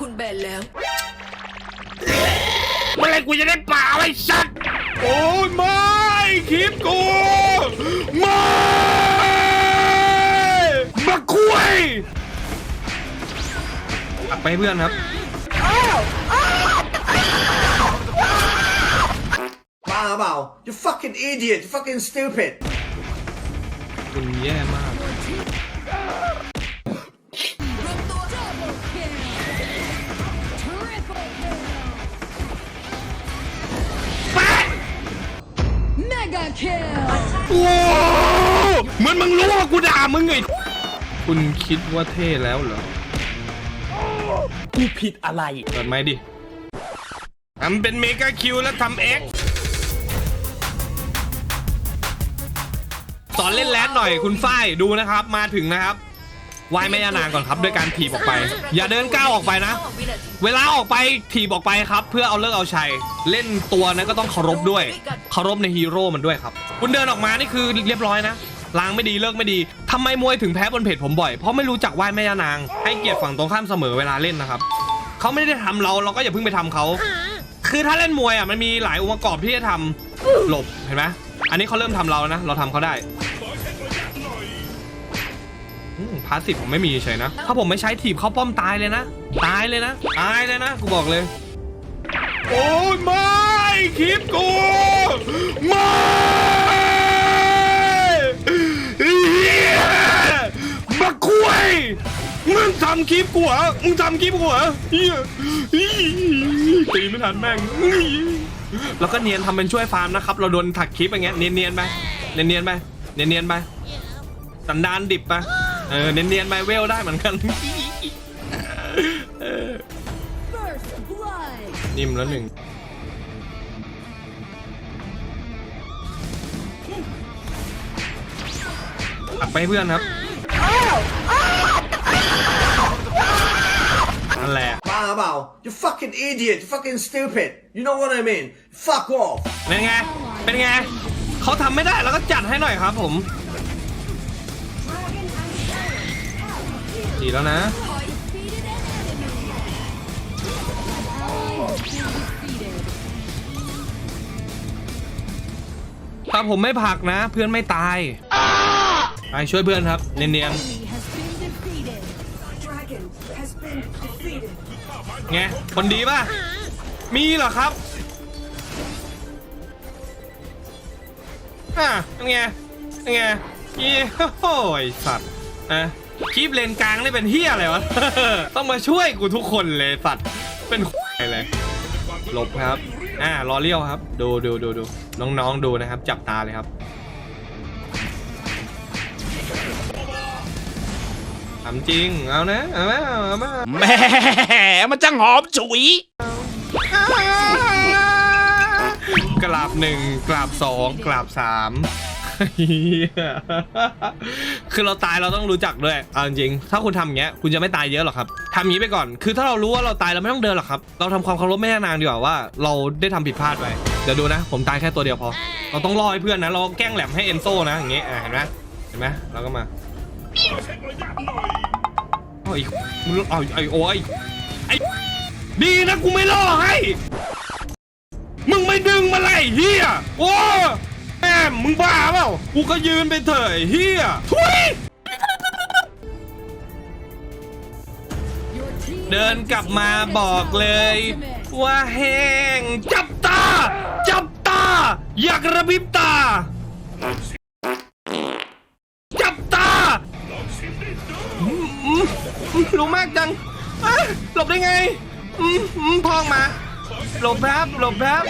คุณแบนแล้ว เมื่อไหรกูจะได้ป่าไว้สัตว์โอ้ยไม่คลิปกูไม่มาคุยอับไปให้เพื่อนครับ บ้าเปล่า you fucking idiot you fucking stupid คุณแย่มาก โอ้เหมือนมึงรู้ว่ากูด่ามึงไงคุณคิดว่าเท่แล้วเหรอ กูผิดอะไร เปิดไม้ดิทำเป็นเมกาคิวแล้วทำเอ็กสอนเล่นแรดหน่อยคุณฝ้ายดูนะครับ มาถึงนะครับ วายแม่ยานางก่อนครับด้วยการถีบออกไป อย่าเดินก้าวออกไปนะ เวลาออกไปถีบออกไปครับ เพื่อเอาเลิกเอาชัยเล่นตัวนั้นก็ต้องเคารพด้วยเคารพในฮีโร่มันด้วยครับ คุณเดินออกมานี่คือเรียบร้อยนะล้างไม่ดีเลิกไม่ดีทำไมมวยถึงแพ้บนเพจผมบ่อยเพราะไม่รู้จักไหว้แม่ยานางให้เกียรติฝั่งตรงข้ามเสมอเวลาเล่นนะครับเขาไม่ได้ทำเราเราก็อย่าเพิ่งไปทำเขาคือถ้าเล่นมวยอะมันมีหลายองค์ประกอบที่จะทำหลบเห็นไหมอันนี้เขาเริ่มทำเราแล้วนะ เราทำเขาได้ พาสซีฟผมไม่มีเฉยนะ ถ้าผมไม่ใช้ถีบเขาป้อมตายเลยนะ ตายเลยนะ ตายเลยนะ กูบอกเลย โอ้ยไม่คลิปกูไม่เหี้ยมาคุยมึงทำคลิปกูเหรอมึงทำคลิปกูเหรอเหี้ยตีไม่ทันแม่งแล้วก็เนียนทำเป็นช่วยฟาร์มนะครับ เราโดนถักคลิปอย่างเงี้ยเนียนๆไปเนียนๆไปเนียนๆไปสันดานดิบไป เออเนียนๆไปเวลได้เหมือนกัน First blood! นิ่มแล้วหนึ่งอับไปให้เพื่อนครับนั่นแหละบ้าเปล่า you fucking idiot you fucking stupid you know what I mean fuck off เป็นไง เป็นไง เขาทำไม่ได้เราก็จัดให้หน่อยครับผมีแล้วนะถ้าผมไม่ผลักนะ เพื่อนไม่ตายไปช่วยเพื่อนครับ เนียนๆไงคนดีป่ะ มีเหรอครับอะเป็นไงเป็นไงยี่โอ้ยสัตว์อะ คลิปเลนกลางนี่เป็นเฮียอะไรวะ ต้องมาช่วยกูทุกคนเลยสัตว์เป็นอะไรเลยหลบครับ อ่ารอเลี้ยวครับ ดูดูดูดูน้องๆดูนะครับ จับตาเลยครับทำจริง เอานะ เอามาเอามาแหม่มันจังหอมฉุยกราบหนึ่งกราบสองกราบสามเหี้ย คือเราตายเราต้องรู้จักด้วยเอาจริงถ้าคุณทำอย่างเงี้ยคุณจะไม่ตายเยอะหรอกครับทำอย่างนี้ไปก่อน คือถ้าเรารู้ว่าเราตายเราไม่ต้องเดินหรอกครับ เราทำความเคารพแม่นางดีกว่าว่าเราได้ทำผิดพลาดไปเดี๋ยวดูนะ ผมตายแค่ตัวเดียวพอ เราต้องรอให้เพื่อนนะ เราแกล้งแหลมให้เอนโซนะอย่างเงี้ยอะเห็นไหมเห็นไหมเราก็มาเอาไอ้มึงเอาไอ้โอ้ยไอ้ดีนะกูไม่ล่อให้ มึงไม่ดึงมาไล่เฮียโอ้ ม่มึงบ้าเปล่ากูก็ยืนไปเถอะไอ้เฮียทุยเดินกลับมาบอกเลย ว่าแห้งจับตา จับตา อยากระพริบตา จับตาอืมอืมอืมรู้มากจังอะหลบได้ไงอืมอืมพองมา หลบแป๊บหลบแป๊บ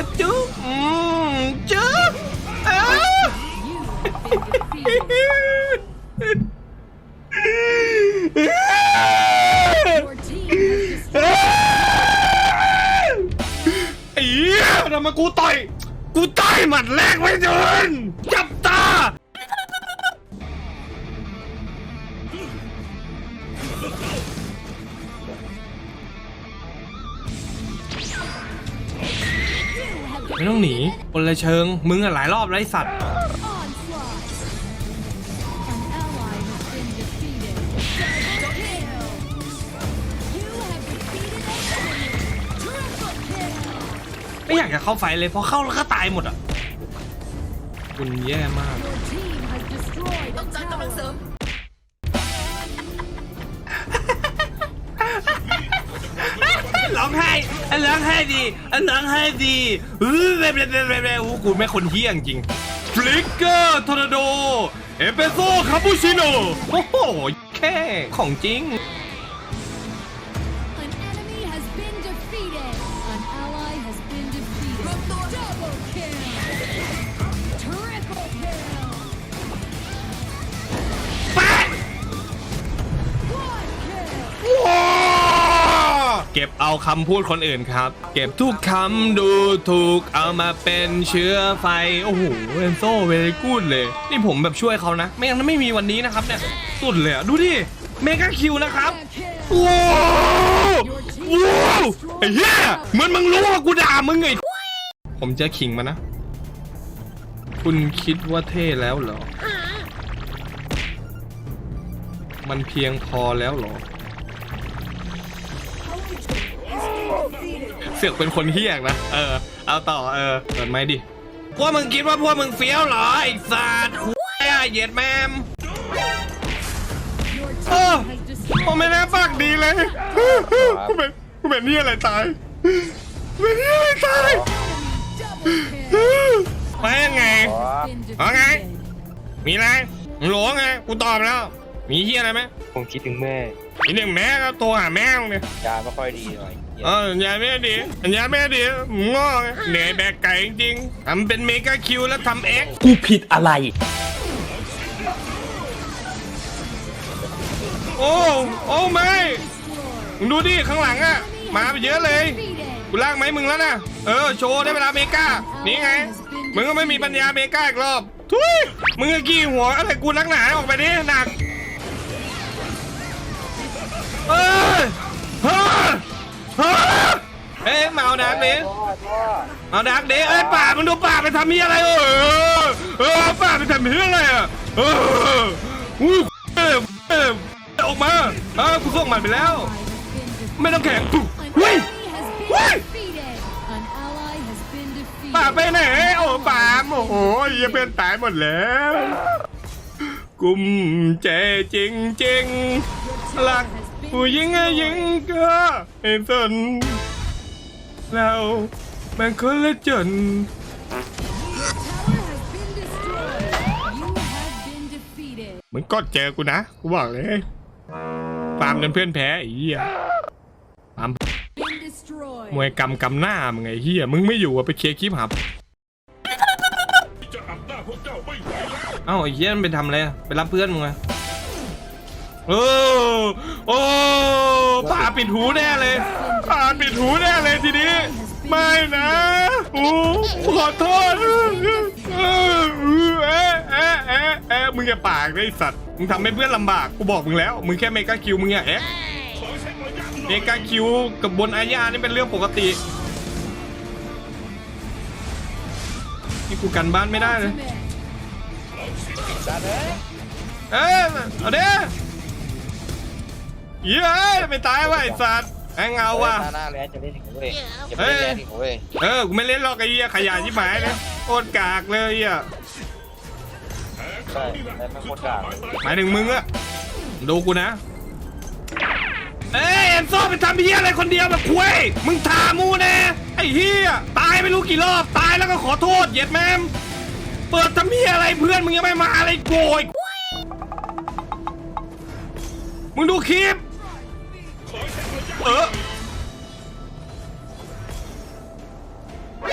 มาจุ๊บอืมจุ๊บอ้าไอ้เหี้ยทำไมกูต่อย กูต่อยหมัดแรกไม่โดน ไม่ต้องหนีคนเลยเชิง มึงอะหลายรอบไร้สัตว์ ไม่อยากจะเข้าไฟเลยเพราะเข้าแล้วก็ตายหมดอะคุณแย่มาก ต้องจัดกำลังเสริม อันล้างให้ดีอันล้างให้ดีเฮ้ยเร็วเร็วเร็วเร็วกูไม่คนเที่ยงจริงฟลิกเกอร์ทอร์นาโดเอเปโซคาปูชิโนโอ้โหแค่ของจริง ก็บเอาคำพูดคนอื่นครับ เก็บทุกคำดูถูกเอามาเป็นเชื้อไฟ โอ้โหเอนโซเวลกูดเลย นี่ผมแบบช่วยเขานะ ไม่งั้นไม่มีวันนี้นะครับเนี่ย สุดเลยอะดูดิ เมกาคิวนะครับว้าวว้าวไอ้เหี้ยเหมือนมึงรู้ว่ากูด่ามึงไงผมจะขิงมานะ คุณคิดว่าเท่แล้วเหรอ มันเพียงพอแล้วเหรอ เสือกเป็นคนเฮี้ยงนะ เออ เอาต่อ เออ เปิดไม้ดิ พวกมึงคิดว่าพวกมึงเฟี้ยวเหรอไอ้สัตว์คุยอะเหยียดแมม Your team เออ has destroyed ผมไม่น่าปากดีเลยกูเป็นกูเป็นนี่อะไรตายเป็นนี่อะไรตาย double kill. มายังไง Been Okay. defeated. มีอะไรมึงหลวงไงกูตอบแล้ว มีเฮียอะไรไหมผมคิดถึงแม่มีหนึ่งแม่ก็โทรหาแม่มึงเนี่ยยาไม่ค่อยดีหน่อยเออยายแม่ดียายแม่ดีมึงงอไงเหนื่อยแบกไก่จริงๆทำเป็นเมกาคิวแล้วทำเอ็กกูผิดอะไร โอ้โอ้ไม่มึงดูดิข้างหลังอะมาไปเยอะเลย Defeated. กูลากไหมมึงแล้วนะเออโชว์ได้เวลาเมกานี่ไงมึงก็ไม่มีปัญญาเมกาอีกรอบทุยมึงก็กี้หัวอะไรกูนักหนาออกไปดิหนัก เอ้ยเฮ้ยเฮ้ยเอ้ยมาเอาดักดิเอาดักดิเอ้ยป่ามึงดูป่าไปทำเหี้ยอะไรเออเออป่าไปทำเหี้ยอะไรอะเอออุ้เอ้ยเอ้ยออกมาเออกูส่งมันไปแล้ว ไม่ต้องแข่ง An เฮ้ย enemy has been What? defeated. An ally has been defeated. ป่าไปไหนโอ้ป่าโอ้โหเหี้ยเพื่อนตายหมดแล้วกุมใจจริงจริงๆรัก ผู้หญิงไงยิงก็ไอ้สนเราแมันคนละจน Tower has been destroyed. You have been defeated. มึงก็เจอกูนะ กูบอกเลยฟาร์มจนเพื่อนแพ้ไอ้เหี้ยฟาร์ม Been destroyed. มวยกำกำหน้ามึงไงเหี้ยมึงไม่อยู่อะไปเคลียร์คลิปหาเอ้าไอ้เหี้ยมันไปทำอะไรอะไปรับเพื่อนมึงอะโอ้ โอ้ป่าปิดหูแน่เลยป่าปิดหูแน่เลยทีนี้ ไม่นะโอ้ขอโทษเออเออเอ๊ะเอ๊ะเอ๊ะเอ๊ะมึงอย่าปากเลยไอ้สัตว์มึงทำให้เพื่อนลำบากกูบอกมึงแล้ว มึงแค่เมกาคิวมึงอย่าเอ๊ะเมกาคิวกับบนอาญานี่เป็นเรื่องปกตินี่กูกันบ้านไม่ได้เลยเอ้ยเอาเด้ เย้ยไม่ตายว่ะไอ้สัตว์แองเอาว่ะตาหน้าแล้วจะเล่นถึงเว้ยจะไม่เล่นถึงเว้ยเออกูไม่เล่นหรอกไอ้เหี้ยขยะชิบหายเลยโคตรกากเลยไอ้เหี้ยใช่แล้วไม่โคตรกากหมายถึงมึงอะดูกูนะ เอ้ยเอ็นโซไปทำเหี้ยอะไรคนเดียวแบบคุยมึงทามูแน่ไอ้เหี้ยตายไม่รู้กี่รอบตายแล้วก็ขอโทษเหย็ดแม่มเปิดทำเหี้ยอะไรเพื่อนมึงยังไม่มาอะไรโกยมึงดูคลิปเออ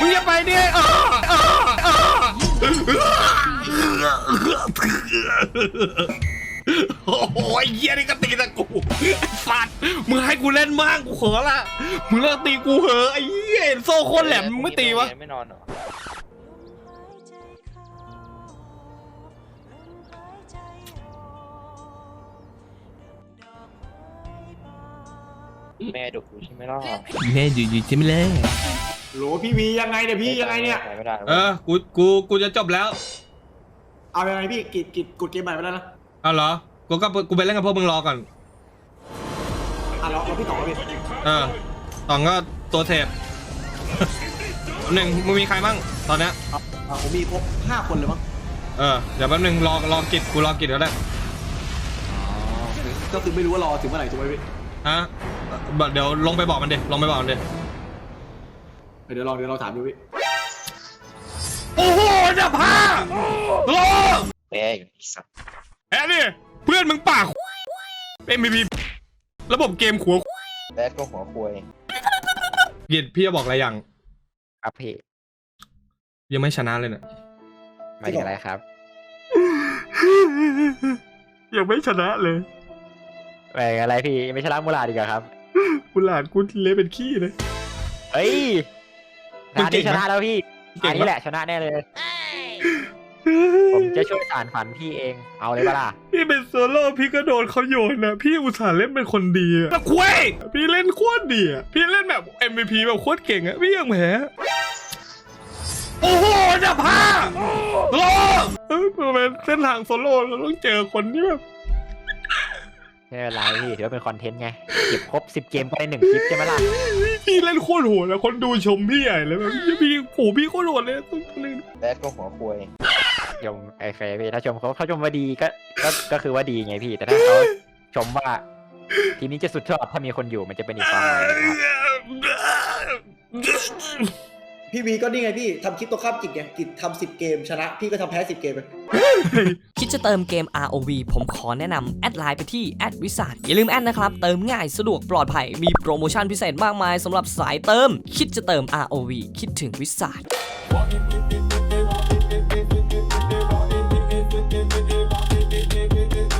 มึงอย่าไปดิเออเออเออโอ้โหไอ้เฮียนี่ก็ตีนะกูไอ้สัตว์มึงให้กูเล่นบ้างกูขอละมึงเลิกตีกูเหอะไอ้เหี้ยโซ่โคนแหลมมึงไม่ตีวะ ไม่นอนเหรอ แม่ดุกูใช่ไหมล่ะแม่อยู่อยู่ใช่ไหมล่ะโหลพี่วียังไงเนี่ยพี่ยังไงเนี่ย ไม่ได้เออ กู กู กูจะจบแล้ว เอายังไงพี่กิดกิดกดเกมใหม่ไปแล้วนะเอาเหรอ กูก็กูไปเล่นกับพวกมึงรอก่อน อะเราเราพี่ต่อพี่เออตองก็ตัวเทปหนึ่งมึงมีใครบ้างตอนเนี้ยเอาเอาผมมีครบห้าคนเลยมั้งเออ เดี๋ยวแป๊บนึงรอรอกิจกูรอกิจก็ได้ ก็คือไม่รู้ว่ารอถึงเมื่อไหร่ถูกไหมพี่ฮะ เอ่อเดี๋ยวลงไปบอกมันดิลงไปบอกมันดิเดี๋ยวลองเดี๋ยวเราถามดูพี่โอ้โหจะพาโอ้แพ้อีกสัตว์แอนนี่เพื่อนมึงปากเป็นมีพีระบบเกมขัวแบดก็หัวควยกิจพี่จะบอกอะไรอย่างครับพี่ยังไม่ชนะเลยเนี่ยหมายถึงอะไรครับ ยังไม่ชนะเลยหมายถึงอะไรพี่ไม่ชนะมูลาดีกว่าครับ กูหลานกูเละเป็นขี้เลย เฮ้ยมึงงานเก่นี้งชไหมนะแล้วพี่เก่อังนปะนี้แหละชนะแน่เลย ผมจะช่วยสารฝันพี่เอง เอาเลยปะล่ะ พี่เป็นโซโล่พี่ก็โดนเขาโยนนะพี่อุตส่าห์เล่นเป็นคนดีอะแต่คุยพี่เล่นโคตรดีอะพี่เล่นแบบ MVP แบบโคตรเก่งอะพี่ยังแพ้โอ้โหจะพาโลเออมันเป็นเส้นทางโซโล่เราต้องเจอคนที่แบบ ไม่เป็นไรพี่ถือว่าเป็นคอนเทนต์ไงเก็บครบ10เกมก็ได้หนึ่งคลิปใช่ไหมล่ะพี่เล่นโคตรโหดแล้วคนดูชมพี่ใหญ่เลยแบบพี่โอ้พี่โคตรโหดเลยต้องเล่นแบดก็หัวควยชมไอ้เฟย์พี่ถ้าชมเขาเขาชมว่าดีก็ก็ก็คือว่าดีไงพี่ แต่ถ้าเขาชมว่า ทีนี้จะสุดยอดถ้ามีคนอยู่มันจะเป็นอีกความหมายหนึ่งครับ พี่วีก็นี่ไงพี่ทำคลิปตัวข้ามกิจไงกิจทำสิบเกมชนะ พี่ก็ทำแพ้สิบเกมเลยคิดจะเติมเกม ROV ผมขอแนะนำแอดไลน์ไปที่แอดวิสาอย่าลืมแอดนะครับ เติมง่ายสะดวกปลอดภัย มีโปรโมชั่นพิเศษมากมายสำหรับสายเติม คิดจะเติม ROV คิดถึงวิสา Walking with it